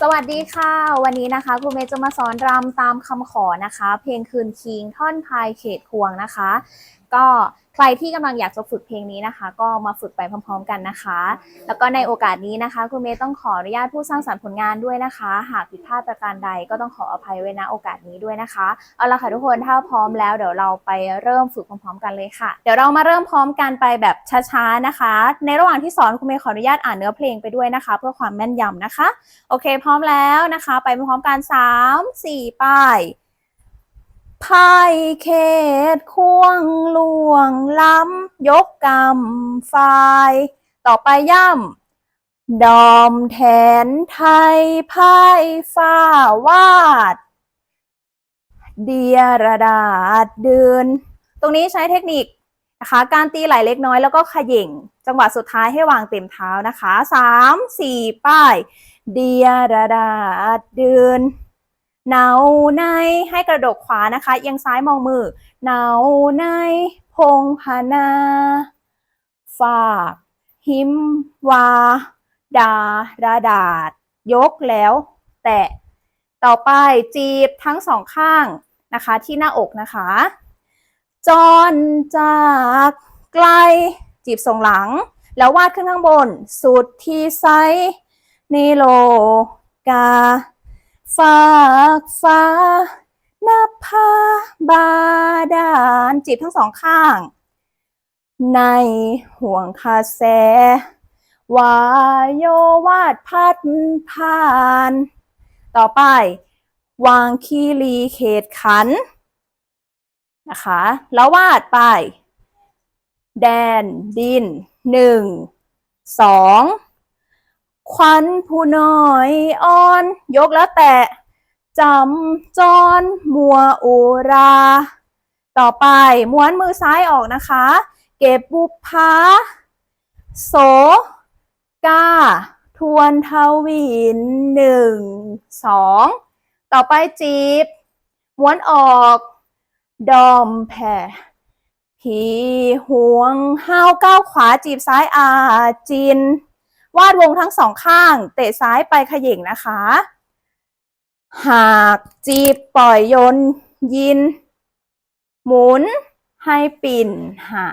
สวัสดีค่ะ วันนี้นะคะครูเมย์จะมาสอนรำตามคำขอนะคะ เพลงคืนคิงท่อนพายเขตควงนะคะก็ใครที่กำลังอยากจะฝึกเพลงนี้นะคะ ก็มาฝึกไปพร้อม ๆ กันนะคะ แล้วก็ในโอกาสนี้นะคะครูเมย์ต้องขออนุญาตผู้สร้างสรรค์ผลงานด้วยนะคะ หากผิดพลาดประการใดก็ต้องขออภัยไว้ณโอกาสนี้ด้วยนะคะ เอาละค่ะทุกคนถ้าพร้อมแล้วเดี๋ยวเราไปเริ่มฝึกพร้อม ๆ กันเลยค่ะ เดี๋ยวเรามาเริ่มพร้อมกันไปแบบช้าๆนะคะ ในระหว่างที่สอนครูเมย์ขออนุญาตอ่านเนื้อเพลงไปด้วยนะคะ เพื่อความแม่นยำนะคะ โอเค พร้อมแล้วนะคะ ไปพร้อมกันสามสี่ป้าย พายเขตควงลวงล้ำ ยกกำฝ่าย ต่อไปย่ำ ดอมแทนไทยพายฟ้าวาด เดียระดาษเดิน ตรงนี้ใช้เทคนิคนะคะการตีไหลเล็กน้อยแล้วก็ขย่ง จังหวะสุดท้ายให้วางเต็มเท้านะคะสามสี่ป้าย เดียระดาษเดิน เนาในให้กระดกขวานะคะเอียงซ้ายมองมือเนาในพงพานา ฝาก หิม วา ดาระดาษ ยกแล้ว แตะ ต่อไปจีบทั้งสองข้างนะคะ ที่หน้าอกนะคะ จอนจากไกล จีบทรงหลัง แล้ววาดขึ้นข้างบน สุดที่ไซนิโล กา ฝากฟ้านภาบาดาลจีบทั้งสองข้าง ในห่วงคาแสวายโยวาดพัดผ่าน ต่อไป วางคีรีเขตขัน นะคะ แล้ววาดไป แดนดินหนึ่งสอง ควันผู้น้อยอ่อน ยกแล้วแตะจำจอนมัวอุรา ต่อไปม้วนมือซ้ายออกนะคะ เก็บบุพภาโสกาทวนทวินหนึ่งสองต่อไปจีบม้วนออก ดอมแผ่ผีห่วงห้าวก้าวขวาจีบซ้ายอาจิน วาดวงทั้งสองข้าง เตะซ้ายไปขย่งนะคะ หากจีบปล่อยโยน ยิน หมุน ให้ปิ่นหา